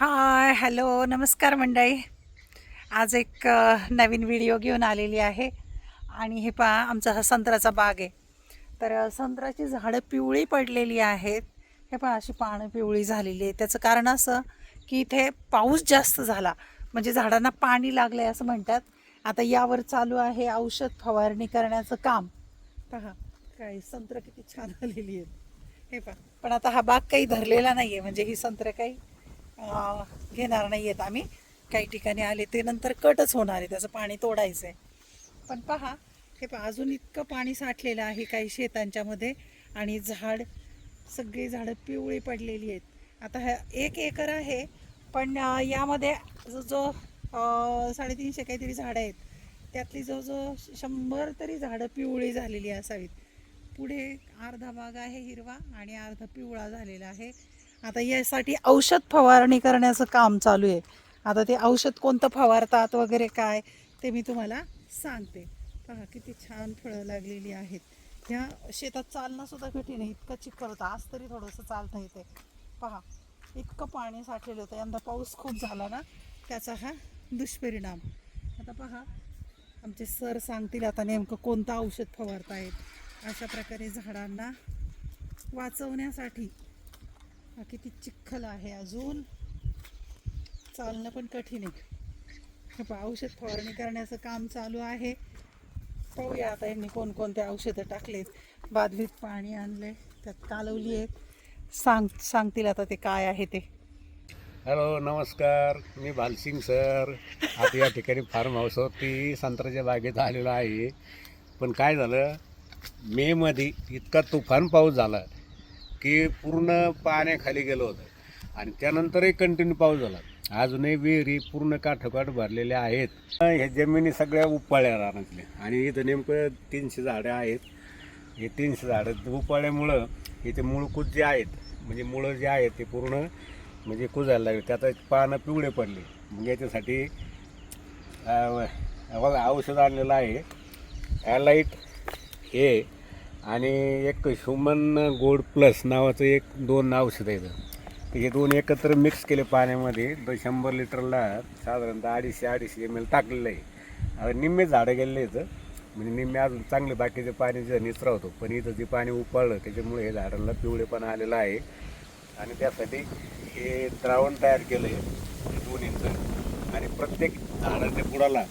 Hi hello नमस्कार मंडळी. आज एक नवीन व्हिडिओ घेऊन आलेली आहे. आणि हे पहा आमचा हा संत्र्याचा बाग आहे. तर संत्र्याची झाडं पिवळी पडलेली आहेत. हे पहा अशी पानं पिवळी झालेली आहे त्याचं कारण असं की इथे पाऊस जास्त झाला. म्हणजे झाडांना पाणी लागलं आहे असं म्हणतात. आता यावर चालू आहे औषध फवारणी करण्याचं काम. पहा काय संत्र किती छान आलेली आहेत. हे पहा पण आता हा बाग काही धरलेला नाही आहे म्हणजे ही संत्र काही घेणार नाही आहेत आम्ही. काही ठिकाणी आले ते नंतर कटच होणार आहे. त्याचं पाणी तोडायचं आहे पण पहा हे पहा अजून इतकं पाणी साठलेलं आहे काही शेतांच्यामध्ये आणि झाड सगळी झाडं पिवळी पडलेली आहेत. आता ह्या एक एकर आहे पण यामध्ये जो जो साडेतीनशे काहीतरी झाडं आहेत त्यातली जो जो शंभर तरी झाडं पिवळी झालेली असावीत. पुढे अर्धा भाग आहे हिरवा आणि अर्धा पिवळा झालेला आहे. आता यासाठी औषध फवारणी करण्याचं काम चालू आहे. आता ते औषध कोणतं फवारतात वगैरे काय ते मी तुम्हाला सांगते. पहा किती छान फळं लागलेली आहेत. ह्या शेतात चालणंसुद्धा कठीण आहे इतकं चिखल होतं आज तरी थोडंसं चालता येते पहा इतकं पाणी साठलेलं होतं. यंदा पाऊस खूप झाला ना त्याचा हा दुष्परिणाम. आता पहा आमचे सर सांगतील आता नेमकं कोणतं औषध फवारतायत. अशा प्रकारे झाडांना वाचवण्यासाठी हा किती चिखल आहे अजून. चालणं पण कठीण आहे. औषध फवारणी करण्याचं काम चालू आहे. पाहूया आता यांनी कोणकोणते औषधं टाकलेत. बादलीत पाणी आणले त्यात कालवली आहेत. सांग सांगतील आता ते काय आहे ते. हॅलो नमस्कार. मी भालसिंग सर. आता या ठिकाणी फार्म हाऊसवरती संत्र्याच्या बागेत आलेलो आहे. पण काय झालं? मेमध्ये इतका तुफान पाऊस झाला. की पूर्ण पाण्याखाली गेलं होतं. आणि त्यानंतरही कंटिन्यू पाऊस झाला. अजूनही विहिरी पूर्ण काठोकाठ भरलेल्या आहेत. ह्या जमिनी सगळ्या उपाळ्या रानातल्या. आणि इथं नेमकं तीनशे झाडं आहेत. हे तीनशे झाडं उपाळ्यामुळं इथे मूळकूट जे आहेत म्हणजे मुळं जे आहेत ते पूर्ण म्हणजे कुजायला लागले. त्यात पानं पिवळे पडले. मग याच्यासाठी बघा औषध आणलेलं आहे. ॲलाईट हे आणि एक ह्युमन गोल्ड प्लस नावाचं एक दोन औषध आहे तर हे दोन एकत्र मिक्स केले पाण्यामध्ये. तर शंभर लिटरला साधारणतः अडीचशे अडीचशे एम एल टाकलेलं आहे. आता निम्मे झाडं गेलेले इथं म्हणजे निम्मे अजून चांगले बाकीचे पाणी निचरा होतो. पण इथं जे पाणी उपाळलं त्याच्यामुळे हे झाडांना पिवळेपणा आलेलं आहे. आणि त्यासाठी हे द्रावण तयार केलं आहे दोन इंच आणि प्रत्येक झाडाच्या बुडाला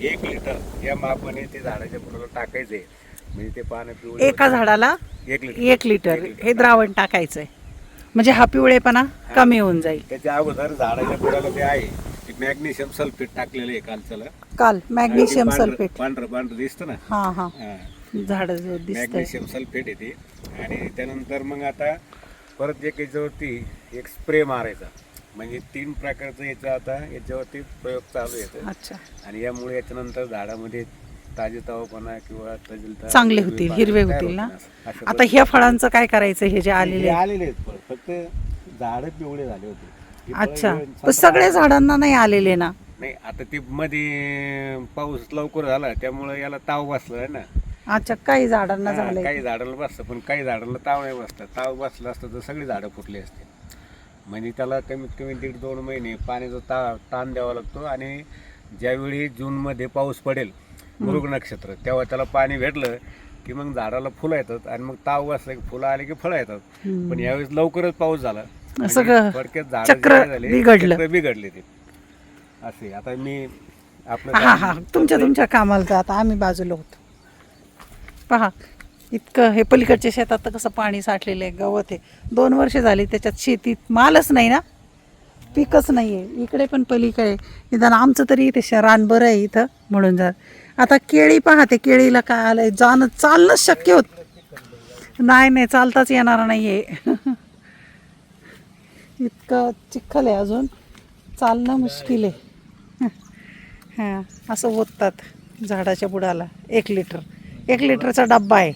एक लिटर या मापाने ते झाडाच्या बुडाला टाकायचं आहे म्हणजे ते पानं पिवळे एका झाडाला एक लिटर. एक लिटर हे द्रावण टाकायचं आहे म्हणजे हा पिवळेपणा कमी होऊन जाईल. त्याच्या अगोदर झाडाच्या बुडाला ते आहे ते मॅग्नेशियम सल्फेट टाकलेलं आहे कालच्याला. काल मॅग्नेशियम आणि ते पांढरं- सल्फेट. पांढरं पांढरं दिसतं ना? हां हां. हा. झाड दिसतंय. मॅग्नेशियम सल्फेट येते आणि त्यानंतर मग आता परत एक याच्यावरती एक स्प्रे मारायचा. म्हणजे तीन प्रकारचं याचं आता याच्यावरती प्रयोग चालू येतं अच्छा. आणि यामुळे याच्यानंतर झाडामध्ये ताजे तवापणा किंवा तजेलता चांगले होतील हिरवे होतील ना? आता ह्या फळांचं काय करायचं? हे जे आलेले? आलेले आहेत फळ. फक्त झाड पिवळे झाले होते. अच्छा. पण सगळ्या झाडांना नाही आलेले ना? नाही आता ती मध्ये पाऊस लवकर झाला त्यामुळे याला ताव बसला ना. अच्छा काही झाडांना हा, झालंय. काही झाडाला बसतं पण काही झाडाला ताव नाही बसतात ताव बसला असतं तर सगळी झाडं फुटली असते. म्हणजे त्याला कमीत कमी दीड दोन महिने पाण्याचा ता ताण द्यावा लागतो आणि ज्यावेळी जूनमध्ये पाऊस पडेल मृग नक्षत्र. तेव्हा त्याला पाणी भेटलं की मग झाडाला फुलं येतात आणि मग ताव बसलं की फुलं आली की फळं येतात. पण यावेळेस लवकरच पाऊस झाला. थोडक्यात बिघडलं. ते. असे आता मी आपलं तुमच्या तुमच्या कामाला आता आम्ही बाजूला होतो. पहा इतकं हे पलीकडच्या शेतात तर कसं पाणी साठलेलं आहे गवत आहे. दोन वर्ष झाली त्याच्यात शेतीत मालच नाही ना? पिकच नाही आहे इकडे पण पलीकडे. निदान आमचं तरी इथे रान बरं आहे इथं म्हणून जर आता केळी पहा ते केळीला काय आलंय? जाणं चालणंच शक्य होत. नाही नाही चालताच येणार नाही आहे इतकं चिखल आहे अजून. चालणं मुश्किल आहे. हां असं ओततात झाडाच्या बुडाला. एक लिटर. एक लिटरचा डब्बा आहे.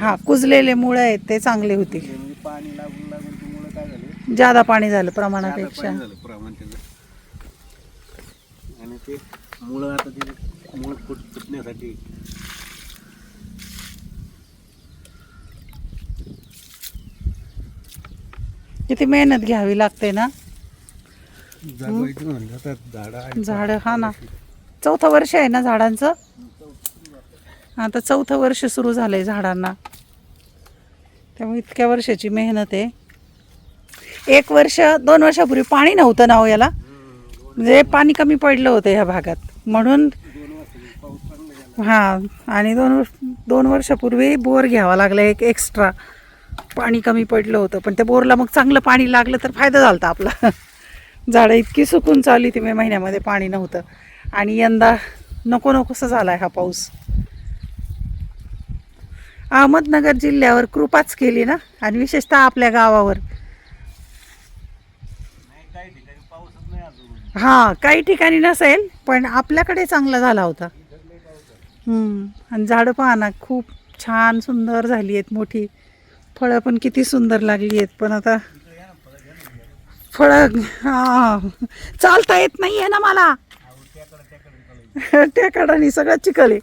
हा कुजलेले मुळं आहेत ते चांगले होतील पाणी लागून लागून ती मुळं काय झाली? जादा पाणी झालं प्रमाणापेक्षा. मुळं आता ते मुळ फुट फुटण्यासाठी. किती मेहनत घ्यावी लागते ना? जगवायची म्हणलं तर झाडं झाडं हा ना. चौथं वर्ष आहे ना झाडांचं? आता चौथं वर्ष सुरू झालंय झाडांना. त्यामुळे इतक्या वर्षाची मेहनत आहे. एक वर्ष दोन वर्षापूर्वी पाणी नव्हतं ना हो याला? म्हणजे पाणी कमी पडलं होतं ह्या भागात. म्हणून हां आणि दोन वर्ष- दोन वर्षापूर्वी बोर घ्यावा लागला एक एक्स्ट्रा पाणी कमी पडलं होतं पण त्या बोरला मग चांगलं पाणी लागलं तर फायदा झाला होता आपला. झाडं इतकी सुकून चालली ती मे महिन्यामध्ये पाणी नव्हतं. आणि यंदा नको नकोसा झाला आहे हा पाऊस. अहमदनगर जिल्ह्यावर कृपाच केली ना आणि विशेषतः आपल्या गावावर काही ठिकाणी पाऊसच नाही अजून हां काही ठिकाणी नसेल पण आपल्याकडे चांगला झाला होता. आणि झाडं पहा ना खूप छान सुंदर झाली आहेत मोठी. फळं पण किती सुंदर लागली आहेत पण आता फळं हां चालता येत नाही आहे ना मला. त्या कडाने सगळं चिखल आहे.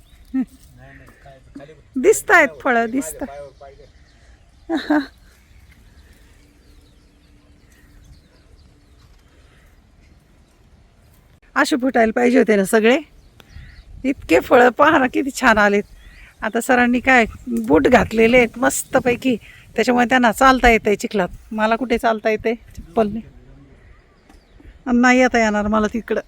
दिसत आहेत फळं दिसत पायावर पाहिजे असे फुटायला पाहिजे होते ना सगळे. इतके फळं पहा ना किती छान आलेत. आता सरांनी काय बूट घातलेले आहेत मस्तपैकी. त्याच्यामुळे त्यांना चालता येतं आहे चिखलात. मला कुठे चालता येते चप्पलने नाही आता येणार मला तिकडं.